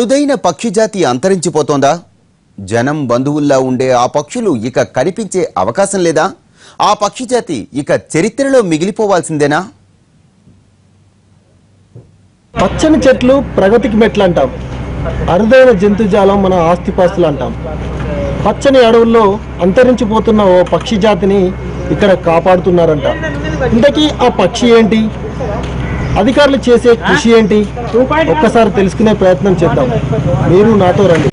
అరుదైన పక్షిజాతి అంతరించిపోతోందా? జనం బంధువుల్లా ఉండే ఆ పక్షులు ఇక కనిపించే అవకాశం లేదా? ఆ పక్షిజాతి ఇక చరిత్రలో మిగిలిపోవాల్సిందేనా? పచ్చని చెట్లు ప్రగతికి మెట్లు అంటాం అరుదైన జంతుజాలం మన ఆస్తిపాస్తులు అంటాం పచ్చని అడవుల్లో అంతరించిపోతున్న ఓ పక్షి జాతిని ఇక్కడ కాపాడుతున్నారంట. ఇంతకీ ఆ పక్షి ఏంటి? అధికారులు చేసే కృషి ఏంటి? ఒక్కసారి తెలుసుకునే ప్రయత్నం చేద్దాం. మీరు నాతో రండి.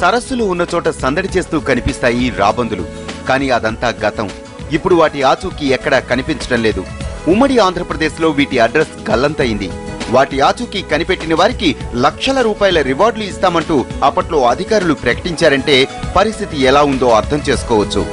సరస్సులు ఉన్న చోట సందడి చేస్తూ కనిపిస్తాయి రాబందులు. కానీ అదంతా గతం. ఇప్పుడు వాటి ఆచూకీ ఎక్కడా కనిపించడం లేదు. ఉమ్మడి ఆంధ్రప్రదేశ్లో వీటి అడ్రస్ గల్లంతయింది. వాటి ఆచూకీ కనిపెట్టిన వారికి లక్షల రూపాయల రివార్డులు ఇస్తామంటూ అప్పట్లో అధికారులు ప్రకటించారంటే పరిస్థితి ఎలా ఉందో అర్థం చేసుకోవచ్చు.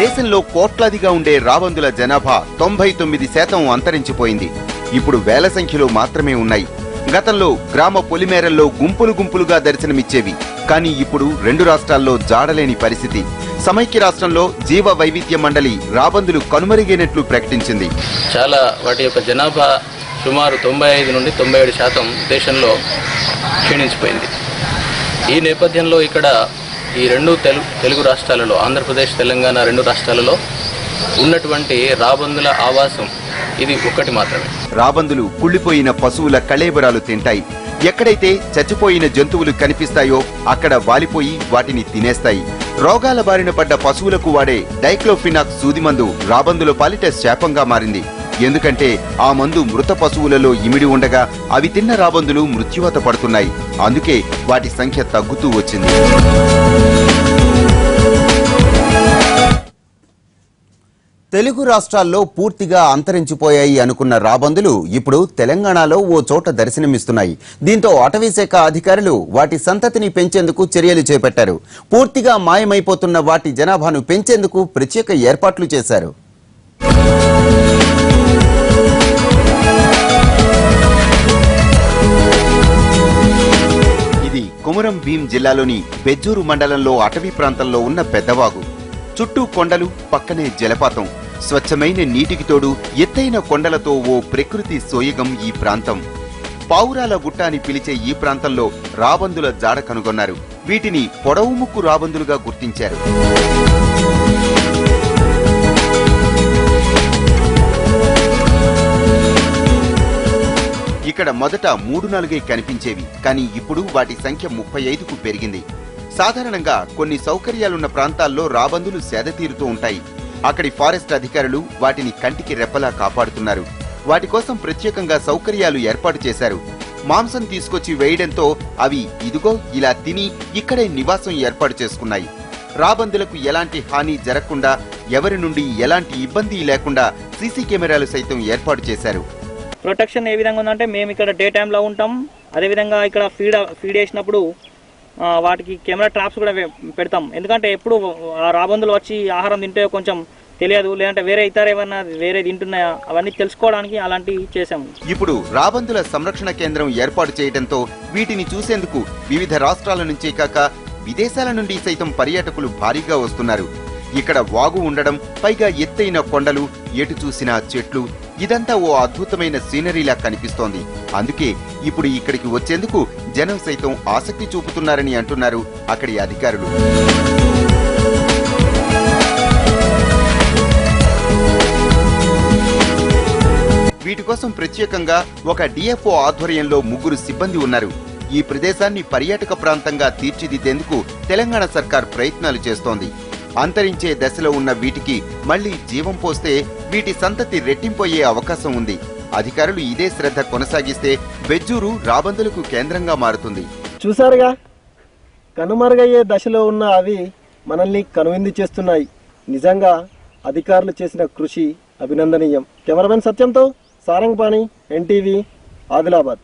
దేశంలో కోట్లాదిగా ఉండే రాబందుల జనాభా తొంభై తొమ్మిది శాతం అంతరించిపోయింది. ఇప్పుడు వేల సంఖ్యలో మాత్రమే ఉన్నాయి. గతంలో గ్రామ పొలిమేరల్లో గుంపులు గుంపులుగా దర్శనమిచ్చేవి. కానీ ఇప్పుడు రెండు రాష్ట్రాల్లో జాడలేని పరిస్థితి. సమైక్య రాష్ట్రంలో జీవ వైవిధ్య మండలి రాబందులు కనుమరుగైనట్లు ప్రకటించింది. చాలా వాటి యొక్క జనాభా సుమారు తొంభై ఐదు నుండి తొంభై ఏడు శాతం దేశంలో క్షీణించిపోయింది. ఈ నేపథ్యంలో ఇక్కడ ఈ రెండు తెలుగు తెలుగు రాష్ట్రాలలో ఆంధ్రప్రదేశ్ తెలంగాణ రెండు రాష్ట్రాలలో ఉన్నటువంటి రాబందుల ఆవాసం ఇది ఒక్కటి మాత్రమే. రాబందులు కుళ్ళిపోయిన పశువుల కళేబరాలు తింటాయి. ఎక్కడైతే చచ్చిపోయిన జంతువులు కనిపిస్తాయో అక్కడ వాలిపోయి వాటిని తినేస్తాయి. రోగాల బారిన పడ్డ పశువులకు వాడే డైక్లోఫినాక్ సూదిమందు రాబందుల పాలిట శాపంగా మారింది. ఎందుకంటే ఆ మందు మృత పశువులలో ఇమిడి ఉండగా అవి తిన్న రాబందులు మృత్యువత పడుతున్నాయి. అందుకే వాటి సంఖ్య తగ్గుతూ వచ్చింది. తెలుగు రాష్ట్రాల్లో పూర్తిగా అంతరించిపోయాయి అనుకున్న రాబందులు ఇప్పుడు తెలంగాణలో ఓ చోట దర్శనమిస్తున్నాయి. దీంతో అటవీశాఖ అధికారులు వాటి సంతతిని పెంచేందుకు చర్యలు చేపట్టారు. పూర్తిగా మాయమైపోతున్న వాటి జనాభాను పెంచేందుకు ప్రత్యేక ఏర్పాట్లు చేశారు. ఇది కొమరం భీం జిల్లాలోని బెజ్జూరు మండలంలో అటవీ ప్రాంతంలో ఉన్న పెద్దవాగు. చుట్టూ కొండలు పక్కనే జలపాతం. స్వచ్ఛమైన నీటికి తోడు ఎత్తైన కొండలతో ఓ ప్రకృతి సోయగం ఈ ప్రాంతం. పావురాల గుట్ట అని పిలిచే ఈ ప్రాంతంలో రాబందుల జాడ కనుగొన్నారు. వీటిని పొడవు ముక్కు రాబందులుగా గుర్తించారు. ఇక్కడ మొదట మూడు నాలుగే కనిపించేవి కానీ ఇప్పుడు వాటి సంఖ్య ముప్పై ఐదుకు పెరిగింది. సాధారణంగా కొన్ని సౌకర్యాలున్న ప్రాంతాల్లో రాబందులు సేదతీరుతూ ఉంటాయి. అక్కడి ఫారెస్ట్ అధికారులు వాటిని కంటికి రెప్పలా కాపాడుతున్నారు. వాటి కోసం ప్రత్యేకంగా సౌకర్యాలు ఏర్పాటు చేశారు. మాంసం తీసుకొచ్చి వేయడంతో అవి ఇదిగో ఇలా తిని ఇక్కడే నివాసం ఏర్పాటు చేసుకున్నాయి. రాబందులకు ఎలాంటి హాని జరగకుండా ఎవరి నుండి ఎలాంటి ఇబ్బంది లేకుండా సీసీ కెమెరాలు సైతం ఏర్పాటు చేశారు. ప్రొటెక్షన్ ఏ విధంగా ఉందంటే మేము ఇక్కడ డే టైంలో ఉంటాం. అదేవిధంగా ఇక్కడ ఫీడ్ ఫీడ్ వేసినప్పుడు వాటికి కెమెరా ట్రాప్స్ కూడా పెడతాం. ఎందుకంటే ఎప్పుడు ఆ రాబందులు వచ్చి ఆహారం తింటే కొంచెం తెలియదు లేదంటే వేరే ఇతర ఏమన్నా వేరే తింటున్నాయా అవన్నీ తెలుసుకోవడానికి అలాంటివి చేశాము. ఇప్పుడు రాబందుల సంరక్షణ కేంద్రం ఏర్పాటు చేయడంతో వీటిని చూసేందుకు వివిధ రాష్ట్రాల నుంచే కాక విదేశాల నుండి సైతం పర్యాటకులు భారీగా వస్తున్నారు. ఇక్కడ వాగు ఉండడం పైగా ఎత్తైన కొండలు ఎటు చూసినా చెట్లు ఇదంతా ఓ అద్భుతమైన సీనరీలా కనిపిస్తోంది. అందుకే ఇప్పుడు ఇక్కడికి వచ్చేందుకు జనం సైతం ఆసక్తి చూపుతున్నారని అంటున్నారు అక్కడి అధికారులు. వీటి కోసం ప్రత్యేకంగా ఒక డిఎఫ్ఓ ఆధ్వర్యంలో ముగ్గురు సిబ్బంది ఉన్నారు. ఈ ప్రదేశాన్ని పర్యాటక ప్రాంతంగా తీర్చిదిద్దేందుకు తెలంగాణ సర్కార్ ప్రయత్నాలు చేస్తోంది. అంతరించే దశలో ఉన్న వీటికి మళ్ళీ జీవం పోస్తే వీటి సంతతి రెట్టింపోయే అవకాశం ఉంది. అధికారులు ఇదే శ్రద్ధ కొనసాగిస్తే బెజ్జూరు రాబందులకు కేంద్రంగా మారుతుంది. చూసారుగా కనుమరుగయ్యే దశలో ఉన్న అవి మనల్ని కనువిందు చేస్తున్నాయి. నిజంగా అధికారులు చేసిన కృషి అభినందనీయం. కెమెరామెన్ సత్యంతో సారంగపాణి ఎన్టీవీ ఆదిలాబాద్.